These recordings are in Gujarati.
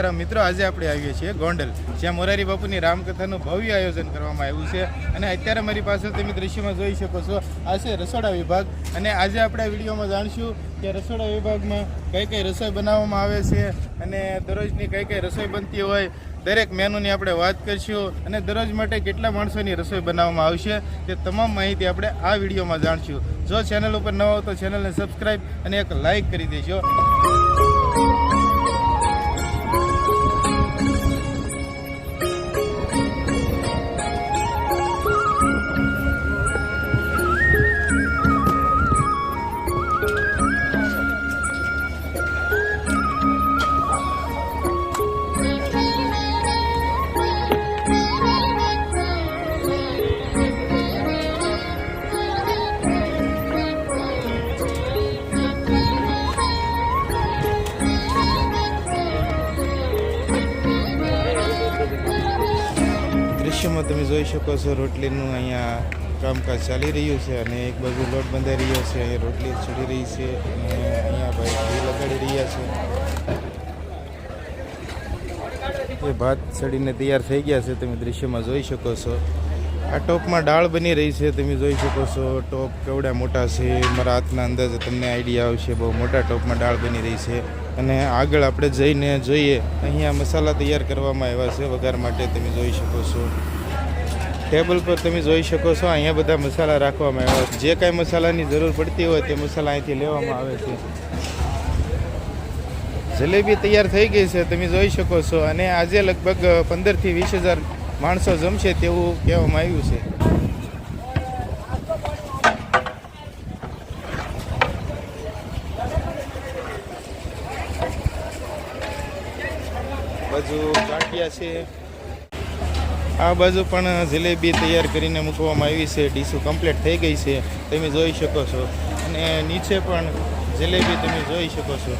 સિયારામ મિત્રો આજે આપણે આવીએ છીએ ગોંડલ, જ્યાં મોરારી બાપુની રામકથાનું ભવ્ય આયોજન કરવામાં આવ્યું છે. અને અત્યારે મારી પાસે તમે દ્રશ્યમાં જોઈ શકો છો, આ છે રસોડા વિભાગ. અને આજે આપણે આ વિડીયોમાં જાણશું કે રસોડા વિભાગમાં કઈ કઈ રસોઈ બનાવવામાં આવે છે અને દરરોજની કઈ કઈ રસોઈ બનતી હોય, દરેક મેનુની આપણે વાત કરીશું. અને દરરોજ માટે કેટલા માણસોની રસોઈ બનાવવામાં આવશે, તે તમામ માહિતી આપણે આ વિડીયોમાં જાણશું. જો ચેનલ ઉપર ન હો તો ચેનલને સબસ્ક્રાઈબ અને એક લાઈક કરી દેજો. દૃશ્યમાં તમે જોઈ શકો છો રોટલીનું અહીંયા કામકાજ ચાલી રહ્યું છે અને એક બાજુ લોટ બંધાઈ રહ્યો છે, અહીંયા રોટલી ચડી રહી છે અને અહીંયા ભાઈ લગાડી રહ્યા છે. એ ભાત ચડીને તૈયાર થઈ ગયા છે, તમે દ્રશ્યમાં જોઈ શકો છો. આ ટોપમાં દાળ બની રહી છે, તમે જોઈ શકો છો. ટોપ કેવડા મોટા છે, મારા હાથના અંદાજે તમને આઈડિયા આવશે, બહુ મોટા ટોપમાં દાળ બની રહી છે. અને આગળ આપણે જઈને જોઈએ, અહીંયા મસાલા તૈયાર કરવામાં આવ્યા છે, વઘાર માટે તમે જોઈ શકો છો. ટેબલ પર તમે જોઈ શકો છો, અહીંયા બધા મસાલા રાખવામાં આવ્યા છે. જે કાંઈ મસાલાની જરૂર પડતી હોય તે મસાલા અહીંથી લેવામાં આવે છે. જલેબી તૈયાર થઈ ગઈ છે, તમે જોઈ શકો છો. અને આજે લગભગ પંદરથી વીસ હજાર માણસો જમશે તેવું કહેવામાં આવ્યું છે. બાજુ ગાંઠિયા છે. આ બાજુ પણ જલેબી તૈયાર કરીને મૂકવામાં આવી છે. ડીશું કમ્પ્લીટ થઈ ગઈ છે. તમે જોઈ શકો છો. અને નીચે પણ જલેબી તમે જોઈ શકો છો.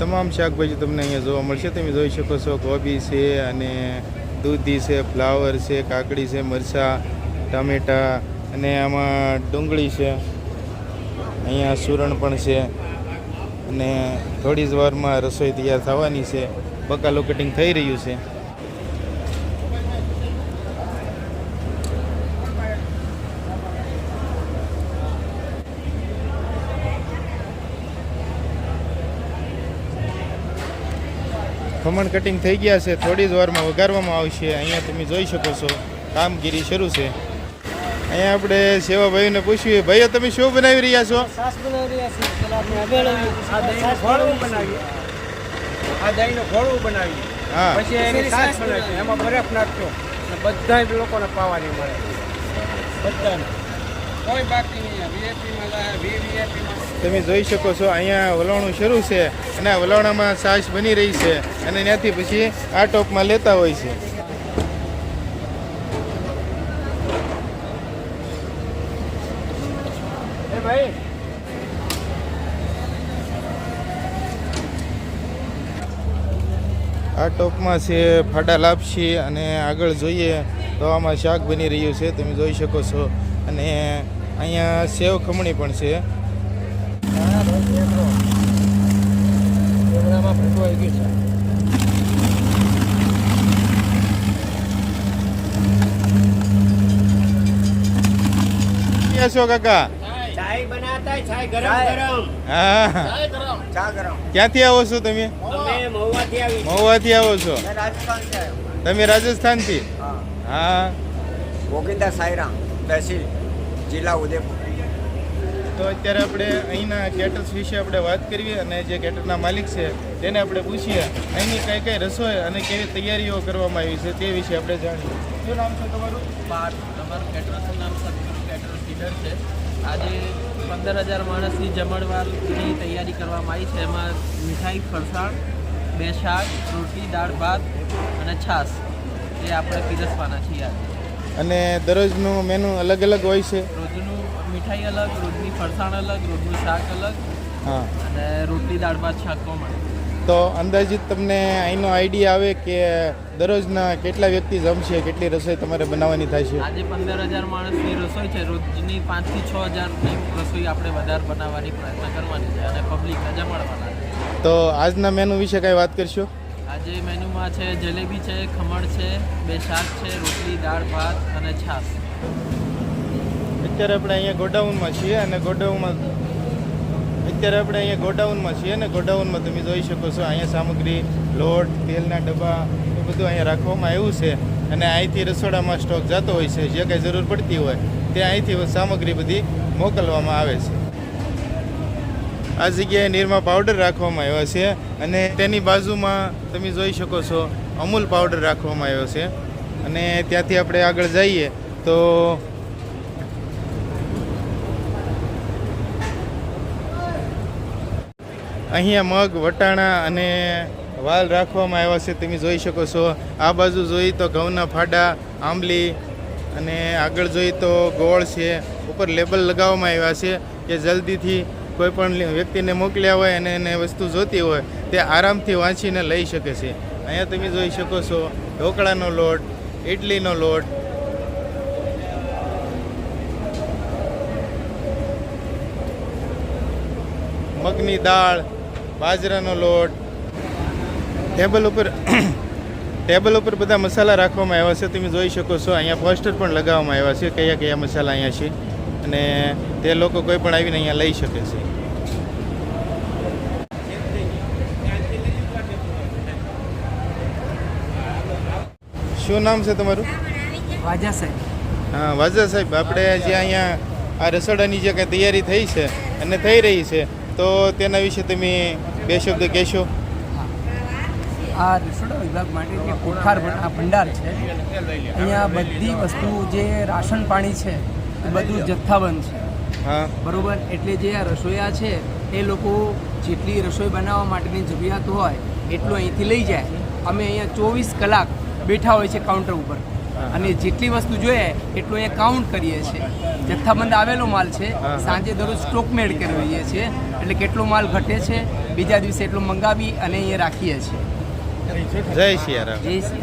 તમામ શાકભાજી તમને અહીંયા જોવા મળશે. તમે જોઈ શકો છો કોબી છે અને દૂધી છે, ફ્લાવર છે, કાકડી છે, મરચાં, ટામેટાં અને આમાં ડુંગળી છે. અહીંયા સુરણ પણ છે. અને થોડી જ વારમાં રસોઈ તૈયાર થવાની છે. બકાલો કટિંગ થઈ રહ્યું છે. ખમણ કટિંગ થઈ ગયા છે થોડી જ વારમાં વઘારવામાં આવશે. અહીંયા તમે જોઈ શકો છો કામગીરી શરૂ છે. અહીંયા આપણે સેવાભાઈને પૂછ્યું ભાઈઓ તમે શું બનાવી રહ્યા છો? હા. પછી એમાં બરફ નાખજો અને બધા લોકોને પાવાની મળે. બધાને. કોઈ બાકી નહીં. તમે જોઈ શકો છો અહીંયા વલણું શરૂ છે અને આ વલણામાં છાશ બની રહી છે અને ત્યાંથી પછી આ ટોપમાં લેતા હોય છે. ભાઈ. આ ટોપમાં છે ફાડા લાપસી અને આગળ જોઈએ તો આમાં શાક બની રહ્યું છે તમે જોઈ શકો છો. અને અહીંયા સેવ ખમણી પણ છે. કેમેરામાં ફૂટવાઈ ગયું છે. છો કાકા? ક્યાંથી આવો છો તમે? અમે મહુવાથી આવો છો? તમે રાજસ્થાનથી? હા. હા. ગોવિંદા સાયરામ તહેસીલ જિલ્લા ઉદયપુર તો અત્યારે આપણે અહીંના કેટર્સ વિશે આપણે વાત કરીએ અને જે કેટરના માલિક છે તેને આપણે પૂછીએ. અહીંની કઈ કઈ રસોઈ અને કેવી તૈયારીઓ કરવામાં આવી છે તે વિશે આપણે જાણીએ. શું નામ છે તમારું? પાર્ટ તમારું કેટર્સનું નામ સદગુરુ કેટરસ ડીલર છે. આજે પંદર હજાર માણસની જમણવારની તૈયારી કરવામાં આવી છે. એમાં મીઠાઈ ફરસાણ બે શાક રોટલી દાળ ભાત અને છાશ એ આપણે પીરસવાના છીએ આજે. અને દરરોજનું મેનુ અલગ અલગ હોય છે? રોજનું મીઠાઈ અલગ રોજની ફરસાણ અલગ રોજનું શાક અલગ હા. અને રોટલી દાળ ભાત શાક મળે. તો તો અંદાજિત તમને અહીંનો આઈડિયા આવે કે દરરોજના કેટલા વ્યક્તિ જમશે કેટલી રસોઈ તમારે બનાવવાની થશે આજે પંદર હજાર માણસની રસોઈ છે રોજની પાંચથી છ હજારની રસોઈ આપણે વધારે બનાવવાની પ્રયત્ન કરવાની છે અને પબ્લિક રજા મળવાના છે. તો આજના મેનુ વિશે કાંઈ વાત કરશો? આજે મેનુમાં છે જલેબી છે ખમણ છે બે શાક છે રોટલી દાળ ભાત અને છાશ. અત્યારે આપણે અહીંયા ગોડાઉનમાં છીએ અને ગોડાઉનમાં અત્યારે આપણે અહીંયા ગોડાઉનમાં છીએ અને ગોડાઉનમાં તમે જોઈ શકો છો, અહીંયા સામગ્રી, લોટ, તેલના ડબ્બા એ બધું અહીંયા રાખવામાં આવ્યું છે અને અહીંથી રસોડામાં સ્ટોક જતો હોય છે, જે કાંઈ જરૂર પડતી હોય તે અહીંથી સામગ્રી બધી મોકલવામાં આવે છે. આ જગ્યાએ નિરમા પાવડર રાખવામાં આવ્યો છે અને તેની બાજુમાં તમે જોઈ શકો છો, અમૂલ પાવડર રાખવામાં આવ્યો છે અને ત્યાંથી આપણે આગળ જઈએ તો અહીંયા મગ, વટાણા અને વાલ રાખવામાં આવ્યા છે, તમે જોઈ શકો છો. આ બાજુ જોઈ તો ઘઉંના ફાડા, આંબલી અને આગળ જોઈ તો ગોળ છે. ઉપર લેબલ લગાવવામાં આવ્યા છે કે જલ્દીથી કોઈ પણ વ્યક્તિને મોકલ્યા હોય અને એને વસ્તુ જોતી હોય, તે આરામથી વાંચીને લઈ શકે છે. અહીંયા તમે જોઈ શકો છો ઢોકળાનો લોટ ઇડલીનો લોટ. મગની દાળ બાજરાનો લોટ ટેબલ ઉપર ટેબલ ઉપર બધા મસાલા રાખવામાં આવ્યા છે. તમે જોઈ શકો છો અહીંયા પોસ્ટર પણ લગાવવામાં આવ્યા છે કયા કયા મસાલા અહીંયા છે. અને તે લોકો કોઈ પણ આવીને અહીંયા લઈ શકે છે. શું નામ છે તમારું? વાજા સાહેબ. હા વાજા સાહેબ આપણે જે અહીંયા આ રસોડાની જે કંઈ તૈયારી થઈ છે અને થઈ રહી છે તો તેના વિશે તમે બે શબ્દ કહેશો? આ રસોડા વિભાગ માટે જે કોઠાર ભંડાર છે અહીંયા બધી વસ્તુ જે રાશન પાણી છે એ બધું જથ્થાબંધ છે. બરોબર? એટલે જે આ રસોઈયા છે એ લોકો જેટલી રસોઈ બનાવવા માટેની જરૂરિયાત હોય એટલું અહીંથી લઈ જાય. અમે અહીંયા ચોવીસ કલાક બેઠા હોય છે કાઉન્ટર ઉપર. અને જેટલી વસ્તુ જોઈએ એટલું એ કાઉન્ટ કરીએ છીએ. જથ્થાબંધ આવેલો માલ છે સાંજે દરરોજ સ્ટોક મેડ કરીએ છીએ. એટલે કેટલો માલ ઘટે છે બીજા દિવસે એટલો મંગાવી અને અહીંયા રાખીએ છીએ. જય સિયારામ જય શ્રી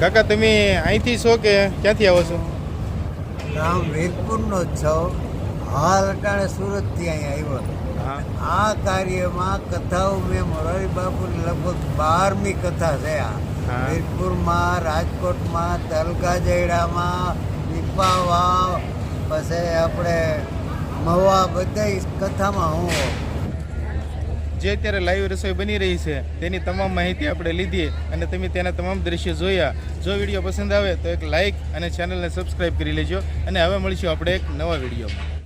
કાકા તમે અહીંથી છો કે ક્યાંથી આવો છો? રામ વીરપુરનો જ છો. હાલ અટાણે સુરતથી અહીંયા આવ્યો. આ કાર્યમાં કથાઓ મેં મોરારી બાપુની લગભગ બારમી કથા છે આ. વીરપુરમાં રાજકોટમાં તલકા જયડામાં દીપા વાવ પછી આપણે મવા બધા કથામાં હું જે અત્યારે લાઈવ રસોઈ બની રહી છે તેની તમામ માહિતી આપણે લીધી અને તમે તેના તમામ દ્રશ્યો જોયા. જો વીડિયો પસંદ આવે તો એક લાઈક અને ચેનલને સબસ્ક્રાઈબ કરી લેજો અને હવે મળીશું આપણે એક નવા વિડીયોમાં.